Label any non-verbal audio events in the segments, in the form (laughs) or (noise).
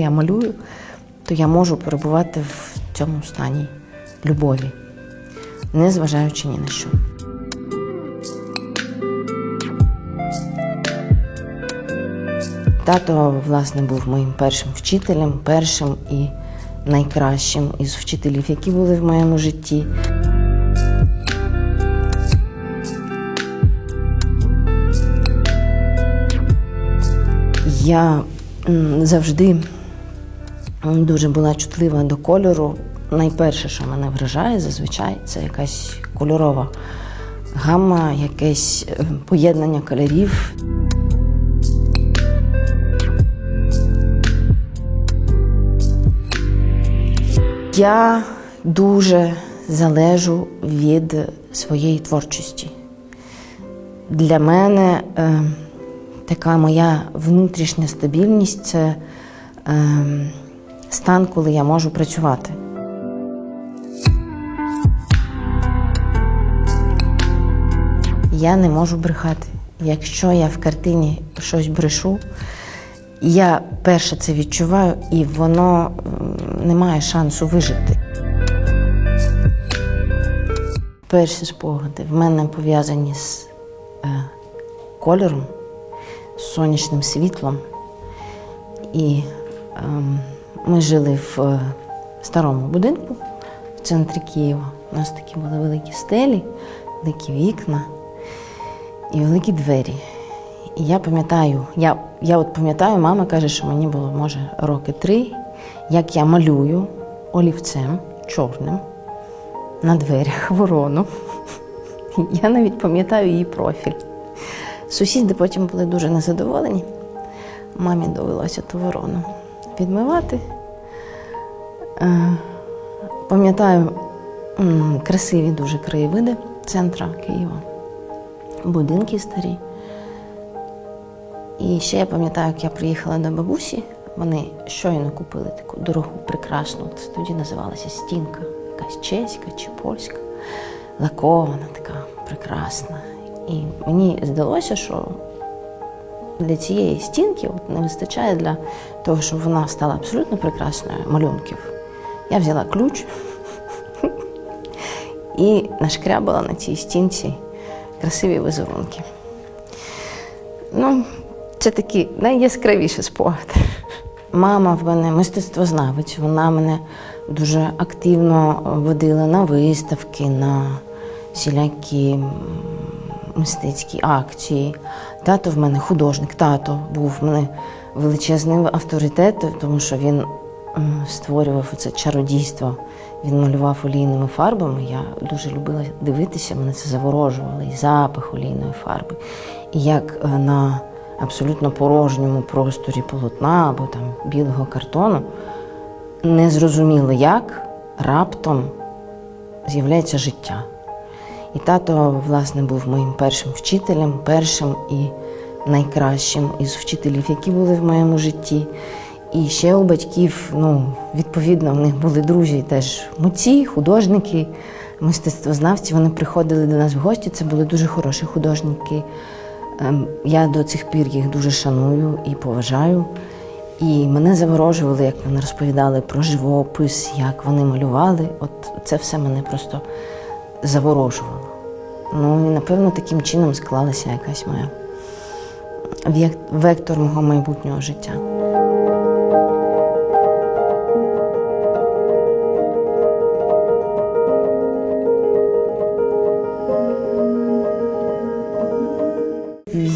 я малюю, то я можу перебувати в цьому стані любові, не зважаючи ні на що. Тато, власне, був моїм першим вчителем, першим і найкращим із вчителів, які були в моєму житті. Я завжди дуже була чутлива до кольору. Найперше, що мене вражає, зазвичай, це якась кольорова гамма, якесь е, поєднання кольорів. Я дуже залежу від своєї творчості. Для мене е, така моя внутрішня стабільність це е, стан, коли я можу працювати. Я не можу брехати. Якщо я в картині щось брешу, я перше це відчуваю, і воно не має шансу вижити. Перші спогади в мене пов'язані з е, кольором, з сонячним світлом. І ем, ми жили в е, старому будинку в центрі Києва. У нас такі були великі стелі, великі вікна і великі двері. І я пам'ятаю, я, я от пам'ятаю, мама каже, що мені було, може, роки три, як я малюю олівцем чорним на дверях ворону. (laughs) Я навіть пам'ятаю її профіль. Сусіди потім були дуже незадоволені. Мамі довелося ту ворону відмивати. Е, Пам'ятаю красиві дуже краєвиди центра Києва, будинки старі. І ще я пам'ятаю, як я приїхала до бабусі. Вони щойно купили таку дорогу, прекрасну. Це тоді називалася стінка, якась чеська чи польська, лакована, така прекрасна. І мені здалося, що для цієї стінки от не вистачає для того, щоб вона стала абсолютно прекрасною малюнків. Я взяла ключ і нашкрябала на цій стінці красиві візерунки. Ну, це такі найяскравіші спогади. Мама в мене мистецтвознавець, вона мене дуже активно водила на виставки, на всілякі мистецькі акції. Тато в мене художник, тато був в мене величезним авторитетом, тому що він створював це чародійство. Він малював олійними фарбами. Я дуже любила дивитися, мене це заворожувало, і запах олійної фарби. І як е, на абсолютно порожньому просторі полотна або там білого картону, незрозуміло як раптом з'являється життя. І тато, власне, був моїм першим вчителем, першим і найкращим із вчителів, які були в моєму житті. І ще у батьків, ну, відповідно, в них були друзі теж митці, художники, мистецтвознавці. Вони приходили до нас в гості. Це були дуже хороші художники. Ем, Я до цих пір їх дуже шаную і поважаю. І мене заворожували, як вони розповідали про живопис, як вони малювали. От це все мене просто заворожувало. Ну і напевно таким чином склалася якась моя вектор мого майбутнього життя.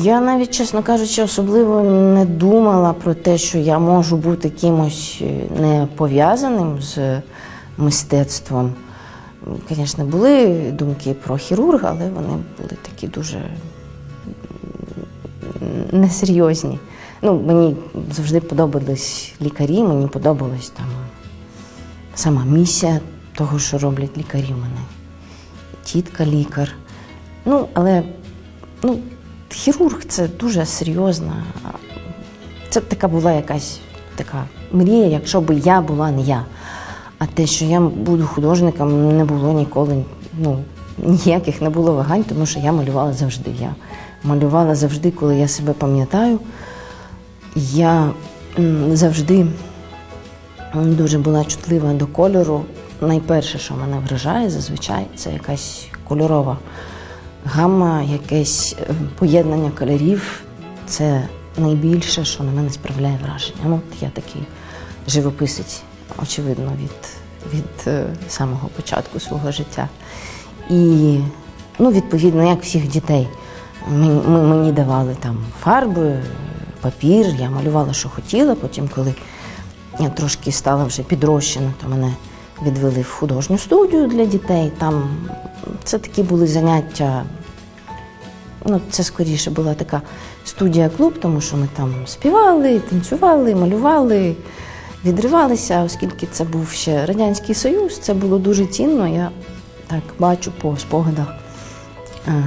Я навіть, чесно кажучи, особливо не думала про те, що я можу бути кимось е, не пов'язаним з мистецтвом. Звісно, були думки про хірурга, але вони були такі дуже несерйозні. Ну, мені завжди подобались лікарі, мені подобалась там сама місія того, що роблять лікарі в мене. Тітка лікар. Ну, але ну, хірург це дуже серйозна. Це така була якась така мрія, якщо б я була не я. А те, що я буду художником, не було ніколи, ну, ніяких не було вагань, тому що я малювала завжди. Я малювала завжди, коли я себе пам'ятаю. Я завжди дуже була чутлива до кольору. Найперше, що мене вражає зазвичай, це якась кольорова гамма, якесь е, поєднання кольорів. Це найбільше, що на мене справляє враження. Ну, от я такий живописець, очевидно, від, від е, самого початку свого життя. І, ну, відповідно, як всіх дітей, мені, мені давали там фарби, папір, я малювала, що хотіла. Потім, коли я трошки стала вже підрощена, то мене відвели в художню студію для дітей. Там це такі були заняття. Ну, це скоріше була така студія-клуб, тому що ми там співали, танцювали, малювали, відривалися, оскільки це був ще Радянський Союз, це було дуже цінно. Я так бачу по спогадах е,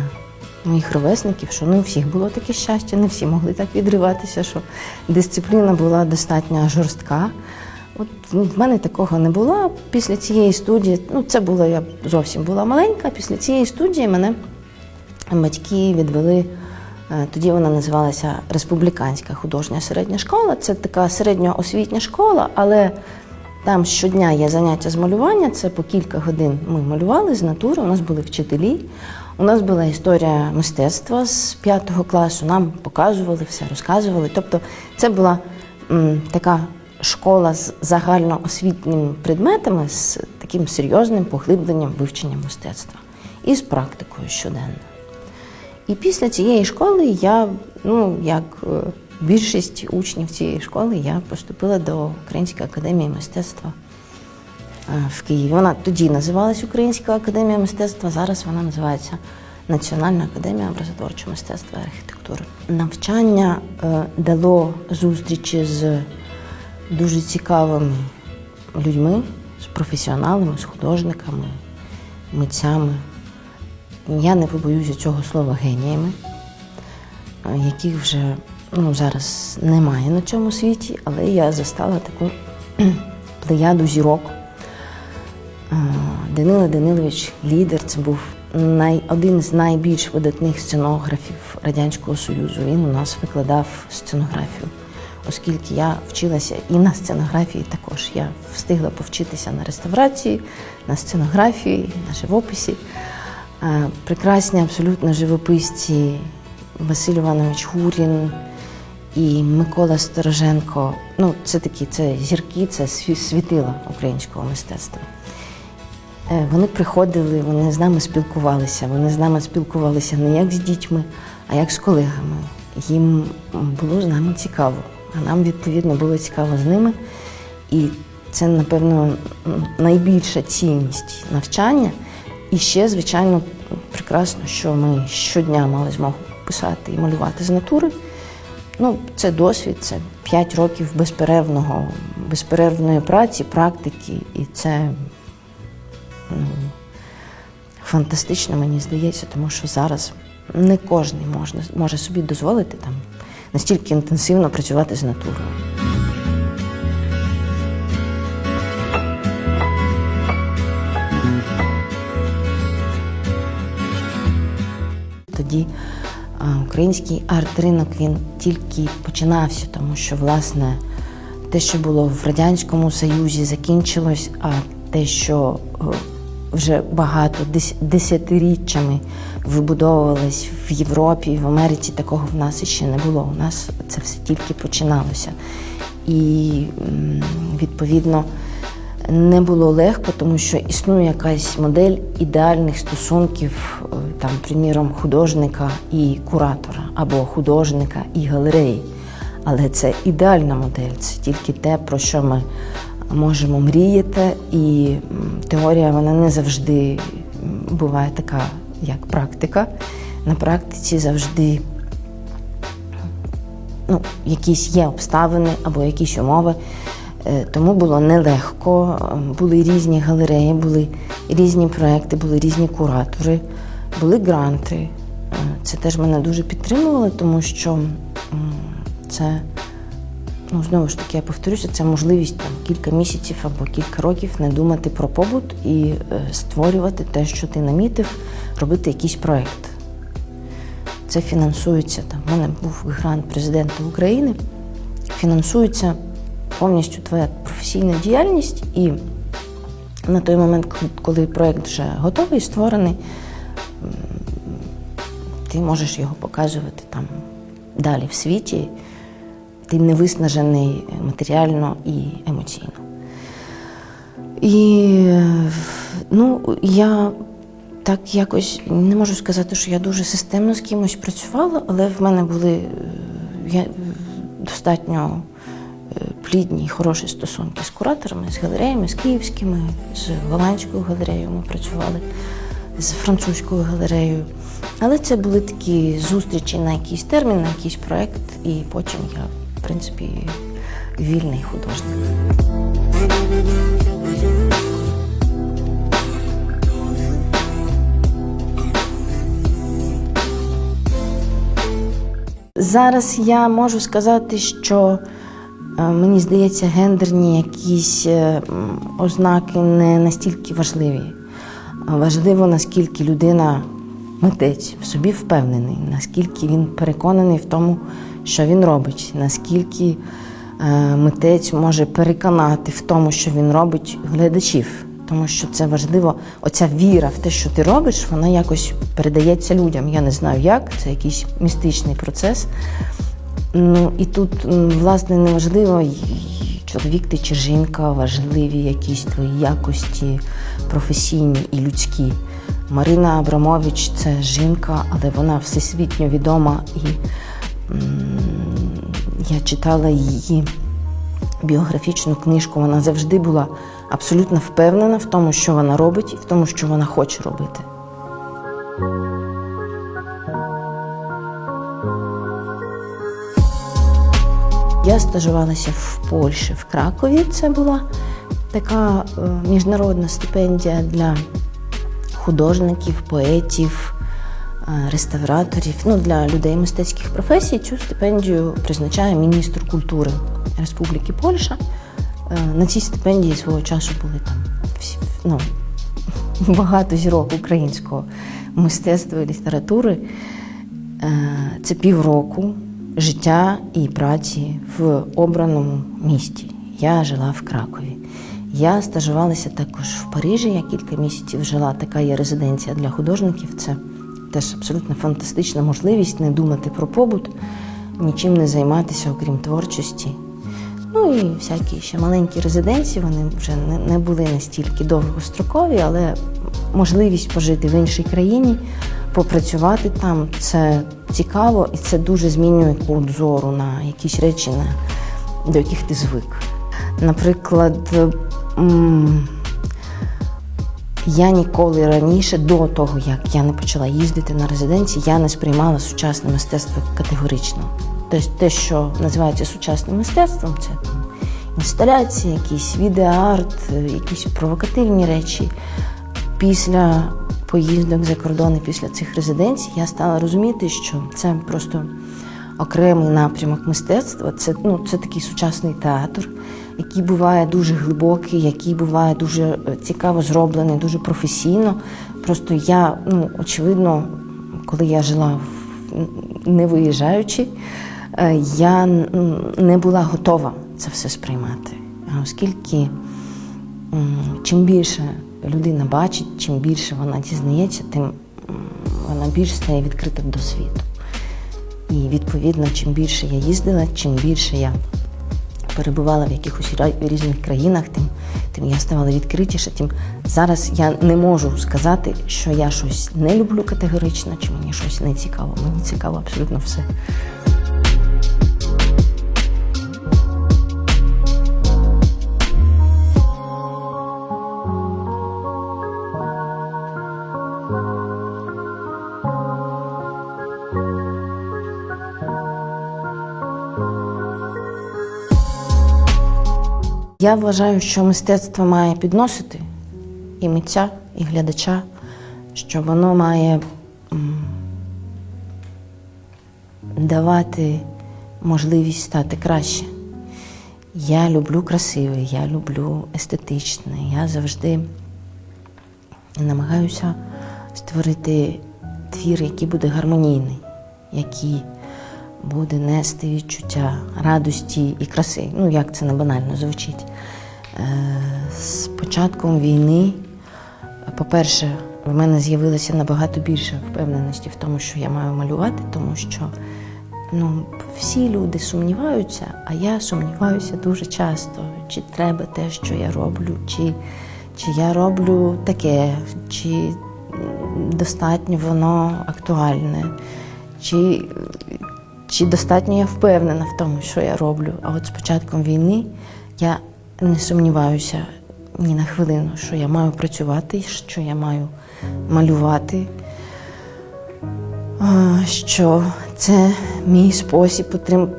моїх ровесників, що не у всіх було таке щастя, не всі могли так відриватися, що дисципліна була достатньо жорстка. От ну, в мене такого не було. Після цієї студії, ну це було, я зовсім була маленька. Після цієї студії мене батьки відвели. Е, Тоді вона називалася Республіканська художня середня школа. Це така середньоосвітня школа, але там щодня є заняття з малювання. Це по кілька годин ми малювали з натури. У нас були вчителі. У нас була історія мистецтва з п'ятого класу. Нам показували все, розказували. Тобто, це була м, така школа з загальноосвітніми предметами, з таким серйозним поглибленням вивчення мистецтва і з практикою щоденно. І після цієї школи я, ну як е, більшість учнів цієї школи, я поступила до Української академії мистецтва е, в Києві. Вона тоді називалась Українська академія мистецтва, зараз вона називається Національна академія образотворчого мистецтва і архітектури. Навчання е, дало зустрічі з дуже цікавими людьми, з професіоналами, з художниками, митцями. Я не побоюся цього слова геніями, е, яких вже ну, зараз немає на цьому світі, але я застала таку (clears throat) плеяду зірок. Е, Данило Данилович Лідер це був най, один з найбільш видатних сценографів Радянського Союзу. Він у нас викладав сценографію, оскільки я вчилася і на сценографії також. Я встигла повчитися на реставрації, на сценографії, на живописі. Прекрасні абсолютно живописці Василь Іванович Гурін і Микола Стороженко. Ну, це такі це зірки, це світила українського мистецтва. Е, Вони приходили, вони з нами спілкувалися. Вони з нами спілкувалися не як з дітьми, а як з колегами. Їм було з нами цікаво, а нам відповідно було цікаво з ними. І це, напевно, найбільша цінність навчання. І ще, звичайно, прекрасно, що ми щодня мали змогу писати і малювати з натури. Ну, це досвід, це 5 років безперервного, безперервної праці, практики, і це ну, фантастично, мені здається, тому що зараз не кожен можна, може собі дозволити там настільки інтенсивно працювати з натурою. Тоді український арт-ринок він тільки починався, тому що власне те, що було в Радянському Союзі, закінчилось, а те, що е, вже багато десятиріччями вибудовувалось в Європі в Америці, такого в нас іще не було. У нас це все тільки починалося. І відповідно не було легко, тому що існує якась модель ідеальних стосунків, е, там, приміром, художника і куратора, або художника і галереї. Але це ідеальна модель, це тільки те, про що ми можемо мріяти, і теорія вона не завжди буває така, як практика. На практиці завжди ну, якісь є обставини або якісь умови. Е, Тому було нелегко. Ем, Були різні галереї, були різні проекти, були різні куратори, були гранти. Е, Це теж мене дуже підтримувало, тому що це, ну, знову ж таки, я повторюся, це можливість там, кілька місяців або кілька років не думати про побут і е, створювати те, що ти намітив, робити якийсь проект. Це фінансується там. У мене був грант президента України. Фінансується повністю твоя професійна діяльність, і на той момент, коли- проєкт вже готовий, створений, ти можеш його показувати там далі в світі. Ти не виснажений матеріально і емоційно. І ну, я так якось не можу сказати, що я дуже системно з кимось працювала, але в мене були е, я, достатньо плідні хороші стосунки з кураторами, з галереями, з київськими, з голландською галереєю ми працювали, з французькою галереєю. Але це були такі зустрічі на якийсь термін, на якийсь проєкт, і потім я, в принципі, вільний художник. Зараз я можу сказати, що мені здається, гендерні якісь е, ознаки не настільки важливі. Важливо, наскільки людина митець в собі впевнений, наскільки він переконаний в тому, що він робить, наскільки е, митець може переконати в тому, що він робить глядачів. Тому що це важливо, оця віра в те, що ти робиш, вона якось передається людям. Я не знаю як, це якийсь містичний процес. Ну і тут, власне, не важливо, чоловік ти чи жінка, важливі якісь твої якості професійні і людські. Марина Абрамович це жінка, але вона всесвітньо відома, і я читала її біографічну книжку. Вона завжди була абсолютно впевнена в тому, що вона робить, і в тому, що вона хоче робити. Я стажувалася в Польщі, в Кракові. Це була така е, міжнародна стипендія для художників, поетів, е, реставраторів, ну для людей мистецьких професій. Цю стипендію призначає міністр культури Республіки Польща. Е, На цій стипендії свого часу були там всі, ну, (laughs) багато зірок українського мистецтва і літератури. Це півроку життя і праці в обраному місті. Я жила в Кракові. Я стажувалася також в Парижі. Я кілька місяців жила. Така є резиденція для художників. Це теж абсолютно фантастична можливість не думати про побут, нічим не займатися, окрім творчості. Ну і всякі ще маленькі резиденції, вони вже не, були настільки довгострокові, але можливість пожити в іншій країні, попрацювати там це цікаво і це дуже змінює кут зору на якісь речі, на, до яких ти звик. Наприклад, я ніколи раніше, до того як я не почала їздити на резиденції, я не сприймала сучасне мистецтво категорично. Те, те що називається сучасним мистецтвом, це там інсталяції, якийсь відеоарт, е, якісь провокативні речі. Після поїздок за кордон і після цих резиденцій я стала розуміти, що це просто окремий напрямок мистецтва. Це, ну, це такий сучасний театр, який буває дуже глибокий, який буває дуже е, цікаво зроблений, дуже професійно. Просто я, ну, очевидно, коли я жила не виїжджаючи, е, я не була готова це все сприймати. Оскільки чим більше людина бачить, чим більше вона дізнається, тим вона більш стає відкрита до світу. І відповідно, чим більше я їздила, чим більше я перебувала в якихось різних країнах, тим, тим я ставала відкритіше. Тим зараз я не можу сказати, що я щось не люблю категорично, чи мені щось не цікаво. Мені цікаво абсолютно все. Я вважаю, що мистецтво має підносити і митця, і глядача, що воно має давати можливість стати краще. Я люблю красиве, я люблю естетичне. Я завжди намагаюся створити твір, який буде гармонійний, який буде нести відчуття радості і краси. Ну, як це не банально звучить. З початком війни, по-перше, в мене з'явилося набагато більше впевненості в тому, що я маю малювати, тому що ну, всі люди сумніваються, а я сумніваюся дуже часто, чи треба те, що я роблю, чи, чи я роблю таке, чи достатньо воно актуальне, чи, чи достатньо я впевнена в тому, що я роблю. А от з початком війни я не сумніваюся ні на хвилину, що я маю працювати, що я маю малювати, що це мій спосіб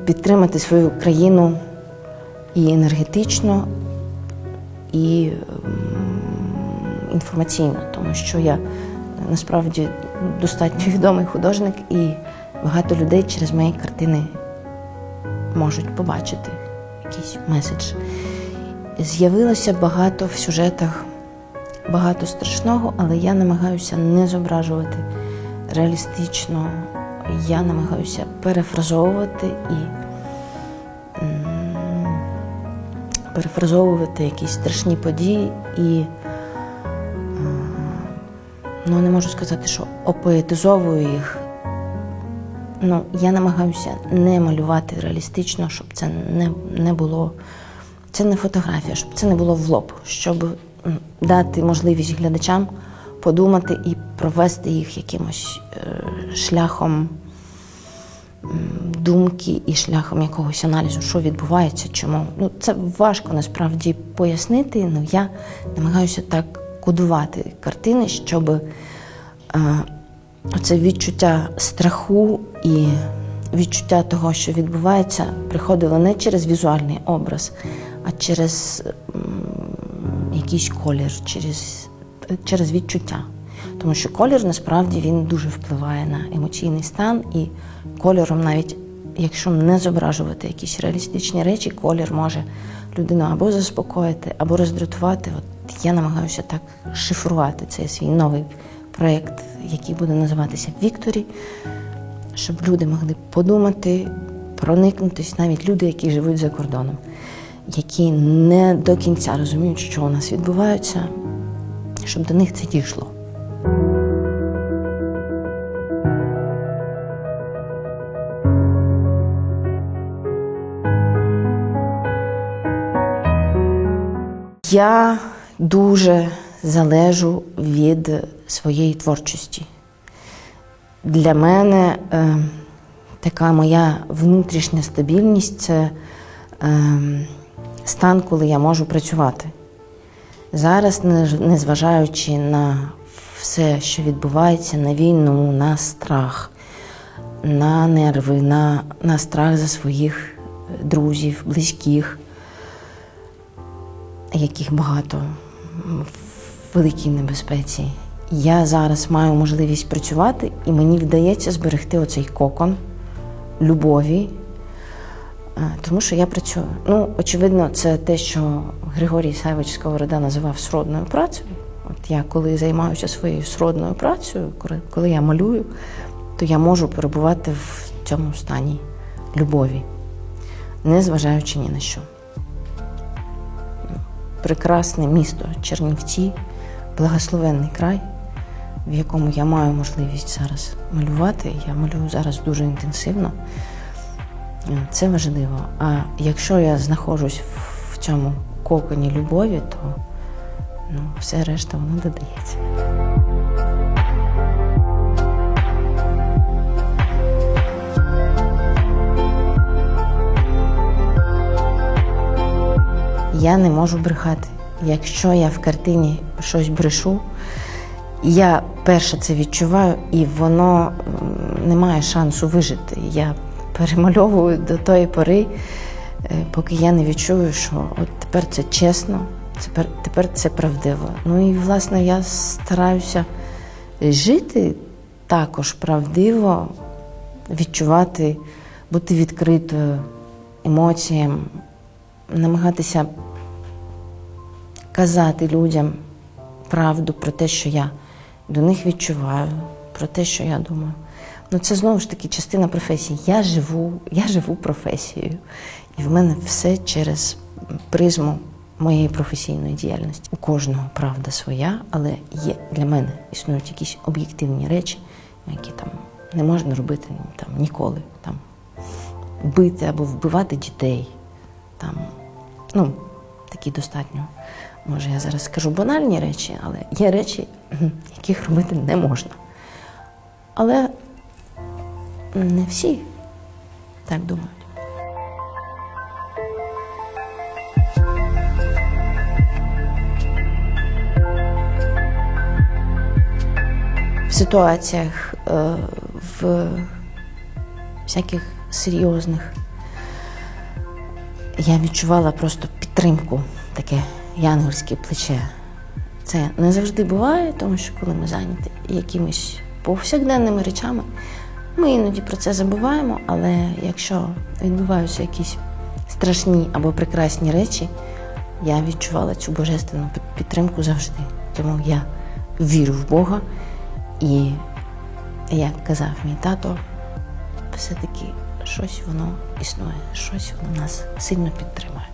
підтримати свою країну і енергетично, і інформаційно, тому що я насправді достатньо відомий художник, і багато людей через мої картини можуть побачити якийсь меседж. З'явилося багато в сюжетах, багато страшного, але я намагаюся не зображувати реалістично. Я намагаюся перефразовувати і перефразовувати якісь страшні події і ну не можу сказати, що опоетизовую їх. Ну, я намагаюся не малювати реалістично, щоб це не, не було. Це не фотографія, щоб це не було в лоб, щоб дати можливість глядачам подумати і провести їх якимось е, шляхом думки і шляхом якогось аналізу, що відбувається, чому. Ну, це важко насправді пояснити, але я намагаюся так кодувати картини, щоб е, оце відчуття страху і відчуття того, що відбувається, приходило не через візуальний образ, а через якийсь колір, через, через відчуття. Тому що колір насправді він дуже впливає на емоційний стан, і кольором, навіть якщо не зображувати якісь реалістичні речі, колір може людину або заспокоїти, або роздратувати. От я намагаюся так шифрувати цей свій новий проєкт, який буде називатися Вікторі, щоб люди могли подумати, проникнутися, навіть люди, які живуть за кордоном, які не до кінця розуміють, що у нас відбувається, щоб до них це дійшло. Я дуже залежу від своєї творчості. Для мене е, така моя внутрішня стабільність це е, стан, коли я можу працювати. Зараз, незважаючи на все, що відбувається, на війну, на страх, на нерви, на, на страх за своїх друзів, близьких, яких багато в великій небезпеці. Я зараз маю можливість працювати, і мені вдається зберегти оцей кокон любові, е, тому що я працюю. Ну, очевидно, це те, що Григорій Савич Сковорода називав сродною працею. От я коли займаюся своєю сродною працею, коли- я малюю, то я можу перебувати в цьому стані любові, незважаючи ні на що прекрасне місто Чернівці, благословенний край, в якому я маю можливість зараз малювати. Я малюю зараз дуже інтенсивно. Це важливо. А якщо я знаходжусь в цьому коконі любові, то ну, все решта воно додається. Я не можу брехати. Якщо я в картині щось брешу, я перше це відчуваю, і воно не має шансу вижити. Я перемальовую до тої пори, е, поки я не відчую, що от тепер це чесно, тепер, тепер це правдиво. Ну і власне я стараюся жити також правдиво, відчувати, бути відкритою емоціям, намагатися казати людям правду про те, що я до них відчуваю, про те, що я думаю. Ну, це знову ж таки частина професії. Я живу, я живу професією. І в мене все через призму моєї професійної діяльності. У кожного правда своя, але є для мене існують якісь об'єктивні речі, які там не можна робити там ніколи. Там бити або вбивати дітей. Там, ну, такі достатньо. Може, я зараз скажу банальні речі, але є речі, яких робити не можна. Але не всі так думають. В ситуаціях, е, в всяких серйозних я відчувала просто підтримку, таке янгольське плече. Це не завжди буває, тому що коли ми зайняті якимись повсякденними речами, ми іноді про це забуваємо, але якщо відбуваються якісь страшні або прекрасні речі, я відчувала цю божественну підтримку завжди. Тому я вірю в Бога і, як казав мій тато, все-таки щось воно існує, щось воно нас сильно підтримує.